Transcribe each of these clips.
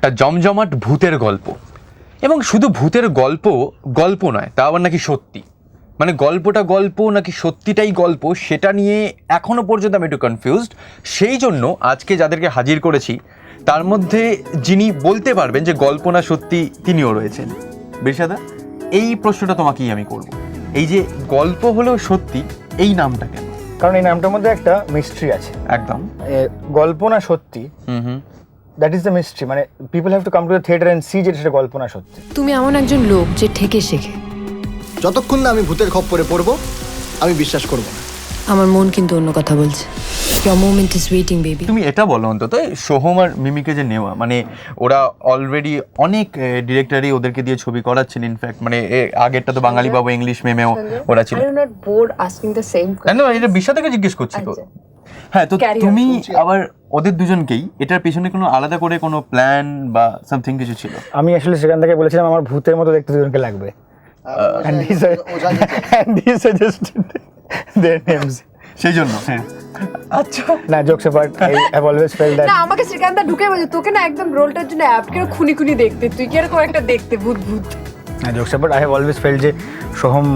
একটা জমজমাট ভূতের গল্প। এবং শুধু ভূতের গল্প গল্প নয় তা আবার নাকি সত্যি? মানে গল্পটা গল্প নাকি সত্যিটাই গল্প সেটা নিয়ে এখনও পর্যন্ত আমি একটু কনফিউজড সেই জন্য আজকে যাদেরকে হাজির করেছি তার মধ্যে যিনি বলতে পারবেন যে গল্প না সত্যি তিনিও রয়েছেন। বিরসাদা এই প্রশ্নটা তোমাকেই আমি করব। এই যে গল্প হলেও সত্যি এই নামটা কেন? কারণ এই নামটার মধ্যে একটা মিস্ট্রি আছে। একদম। গল্প না সত্যি hmm hmm. That is the mystery মানে people have to come to the theatre and see যে সেটা গল্প না সত্যি। তুমি এমন একজন লোক যে ঠেকে শেখে। যতক্ষণ না আমি ভূতের খপ্পরে পড়ব আমি বিশ্বাস করব না। আমার মন কিন্তু অন্য কথা বলছে। Your moment is waiting, baby. তুমি এটা বলো অন্তত এই সোহম আর মিমিকে যে নেওয়া মানে ওরা অলরেডি অনেক ডিরেক্টরই ওদেরকে দিয়ে ছবি করাচ্ছেন ইনফ্যাক্ট মানে এ, আগেরটা তো বাঙালি বাবু ইংলিশ মেমেও ওরা ছিল। Asking the না, এটা বিশাদাকে জিজ্ঞেস করছি তো। আচ্ছা। হ্যাঁ তো তুমি আবার ওদের দুজনকেই এটার পেছনে কোনো আলাদা করে কোনো প্ল্যান বা সামথিং কিছু ছিল? আমি আসলে সেখান থেকে বলেছিলাম আমার ভূতের মতো দেখতে দুজনকে লাগবে। সেই জন্য আচ্ছা। না jokes apart I have always felt that না আমাকে শ্রীকান্তা ঢুকে বলছে তোকে না একদম রোলটার জন্য অ্যাপকে খুনি খুনি দেখতে। তুই কি এরকম একটা দেখতে ভূত ভূত? না jokes apart I have always felt যে Soham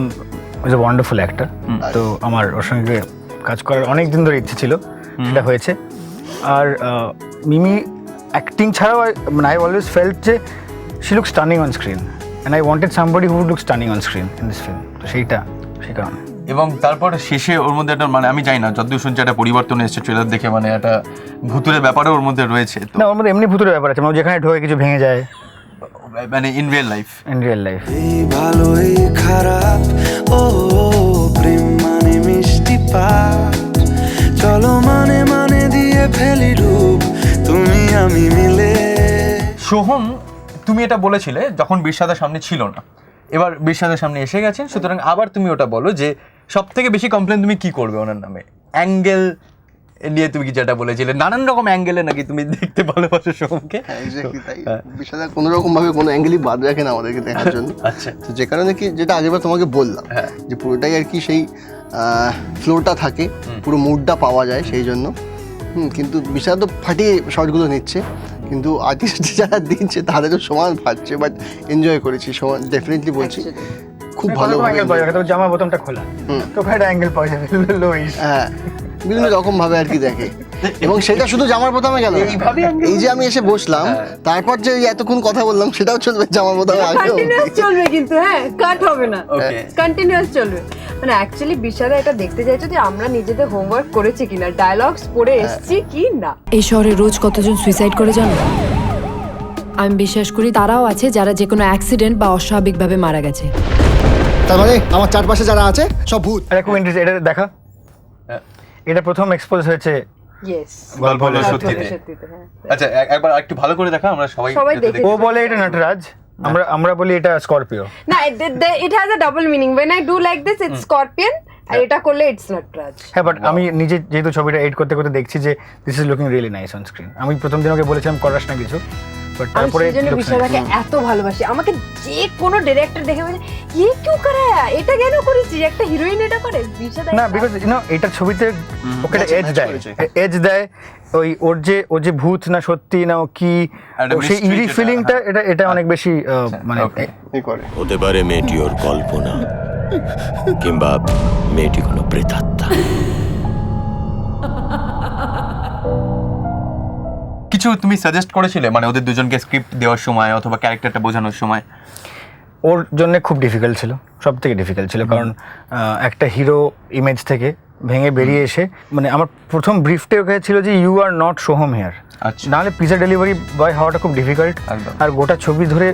is a wonderful actor তো আমার ওর সঙ্গে কাজ করার অনেক দিন ধরে ইচ্ছে ছিল সেটা হয়েছে। আর মিমি অ্যাক্টিং ছাড়াও মানে আই অলওয়েজ ফেল্ট যে she look stunning on screen and I wanted somebody who look stunning on screen in this film তো সেইটা সেই কারণে। এবং তারপর শেষে ওর মধ্যে একটা মানে আমি জানি না যতদূর শুনছি একটা পরিবর্তন এসেছে ট্রেলার দেখে মানে একটা ভুতুরের ব্যাপারও ওর মধ্যে রয়েছে না ওর মধ্যে এমনি ভূতের ব্যাপার আছে মানে যেখানে ঢোকে কিছু ভেঙে যায়। মানে in real life in real life ভালোই খারাপ ও। সোহম তুমি এটা বলেছিলে যখন বিরসাদার সামনে ছিল না। এবার বিরসাদার সামনে এসে গেছেন সুতরাং আবার তুমি ওটা বলো যে সব থেকে বেশি কমপ্লেন তুমি কি করবে ওনার নামে? অ্যাঙ্গেল নিয়ে তুমি কি যেটা বলেছিলে? নানান রকম অ্যাঙ্গেলে নাকি তুমি দেখতে ভালোবাসো সোহমকে। হ্যাঁ তাই। বিষয়টা কোনো রকম ভাবে কোনো অ্যাঙ্গেলই বাদ রাখে না আমাদেরকে দেখার জন্য। আচ্ছা। তো যে কারণে কি যেটা আগেরবার তোমাকে বললাম হ্যাঁ। যে পুরোটাই আর কি সেই ফ্লোরটা থাকে পুরো মুডটা পাওয়া যায় সেই জন্য। হুম কিন্তু বিষয় তো ফাটিয়ে শর্টগুলো নিচ্ছে। কিন্তু আর্টিস্ট যারা দিচ্ছে তো সমান ভাবছে বাট এনজয় করেছি সমান ডেফিনেটলি বলছি খুব ভালো অ্যাঙ্গেল পাওয়া যাবে জামা বোতামটা খোলা। তো ভাই একটা অ্যাঙ্গেল পাওয়া যাবে হ্যাঁ। বিভিন্ন রকম ভাবে আর কি দেখে। এবং সেটা শুধু জামার বোতামে গেল। এই যে আমি এসে বসলাম তারপর যে এতক্ষণ কথা বললাম সেটাও চলবে জামার বোতামে আগেও চলবে কিন্তু হ্যাঁ কাট হবে না। কন্টিনিউয়াস চলবে। মানে অ্যাকচুয়ালি বিশাদা এটা দেখতে চাইছো যে আমরা নিজেদের হোমওয়ার্ক করেছি কিনা ডায়লগস পড়ে এসেছি কি না? এই শহরে রোজ কতজন সুইসাইড করে জানো? আমি বিশ্বাস করি তারাও আছে যারা যে কোনো অ্যাক্সিডেন্ট বা অস্বাভাবিকভাবে মারা গেছে। তার মানে আমার চারপাশে যারা আছে সব ভূত। এটা খুব ইন্টারেস্ট এটা দেখা। হ্যাঁ। এটা প্রথম এক্সপোজ হয়েছে গল্প হলো সত্যিতে। সত্যিতে হ্যাঁ। আচ্ছা একবার একটু ভালো করে দেখা আমরা সবাই। ও বলে এটা নটরাজ আমরা আমরা বলি এটা স্করপিও। না it has a double meaning when i do like this it's scorpion আর এটা করলে ইটস নট রাজ হ্যাঁ বাট আমি নিজে যেহেতু ছবিটা এডিট করতে করতে দেখছি যে this is looking really nice on screen আমি প্রথম দিন ওকে বলেছিলাম করাস না কিছু। বাট তারপরে nice. এত ভালোবাসি। আমাকে যে কোনো ডিরেক্টর দেখে বলে ইয়ে কেউ করে? এটা কেন করেছিস? একটা হিরোইন এটা করে? বিশাদা না বিকজ ইউ নো এটা ছবিতে ওকে এজ দেয়। এজ দেয় ওই ওর যে ওর যে ভূত না সত্যি না ও কি সেই ইরি ফিলিংটা হ্যাঁ। এটা এটা অনেক বেশি আহ, মানে হতে পারে মেয়েটি ওর কল্পনা কিংবা মেয়েটি কোনো প্রেতাত্মা। কিছু তুমি সাজেস্ট করেছিলে? মানে ওদের দুজনকে স্ক্রিপ্ট দেওয়ার সময় অথবা ক্যারেক্টারটা বোঝানোর সময়? ওর জন্য খুব ডিফিকাল্ট ছিল সব থেকে ডিফিকাল্ট ছিল কারণ একটা হিরো ইমেজ থেকে ভেঙে বেরিয়ে এসে মানে আমার প্রথম ব্রিফটে ওকে ছিল যে you are not Soham here আচ্ছা। নাহলে পিজা ডেলিভারি বয় হওয়াটা খুব ডিফিকাল্ট আর গোটা ছবি ধরে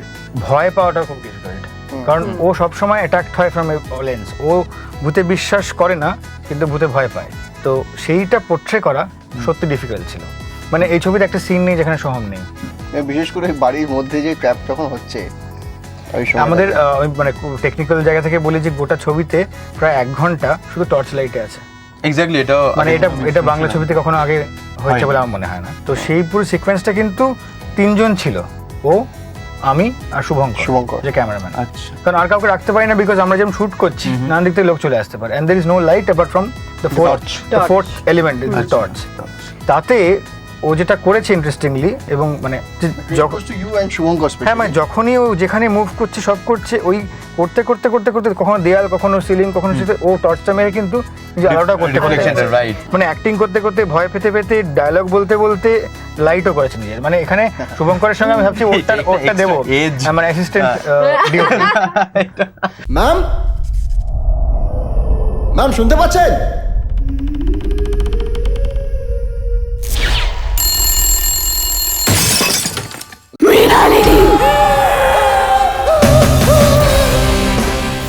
ভয় পাওয়াটা খুব ডিফিকাল্ট কারণ ও সবসময় অ্যাটাক্ট হয় ফ্রম লেন্স ও ভূতে বিশ্বাস করে না কিন্তু ভূতে ভয় পায়। তো সেইটা পোট্রে করা সত্যি ডিফিকাল্ট ছিল। মানে এই ছবিতে একটা সিন নেই যেখানে সোহম নেই। বিশেষ করে বাড়ির মধ্যে যে ট্র্যাপ যখন হচ্ছে আমাদের মানে টেকনিক্যাল জায়গা থেকে বলি যে গোটা ছবিতে প্রায় এক ঘণ্টা শুধু টর্চ লাইটে আছে। এক্স্যাক্টলি এটা মানে এটা এটা বাংলা ছবিতে কখনো আগে হয়েছে বলে আমার মনে হয় না। তো সেই পুরো সিকোয়েন্সটা কিন্তু তিনজন ছিল। ও আমি আর শুভঙ্কর শুভঙ্কর। যে ক্যামেরাম্যান আচ্ছা। কারণ আর কাউকে রাখতে পারি না বিকজ আমরা যেমন শুট করছি নানান দিক থেকে লোক চলে আসতে পারে। And there is no light apart from the fourth the fourth element is the torch তাতে ও যেটা করেছে ইন্টারেস্টিংলি এবং মানে হ্যাঁ মানে যখনই ও যেখানে মুভ করছে সব করছে ওই করতে করতে করতে করতে কখনো দেয়াল কখনো সিলিং কখনো সেটা ও টর্চটা মেরে কিন্তু যে আলোটা করতে করতে. মানে অ্যাক্টিং করতে করতে ভয় পেতে পেতে ডায়লগ বলতে বলতে লাইটও করেছে নিজের। মানে এখানে শুভঙ্করের সঙ্গে আমি ভাবছি ওরটা একটা ওরটা দেবো। আমার অ্যাসিস্ট্যান্ট ম্যাম ম্যাম শুনতে পাচ্ছেন?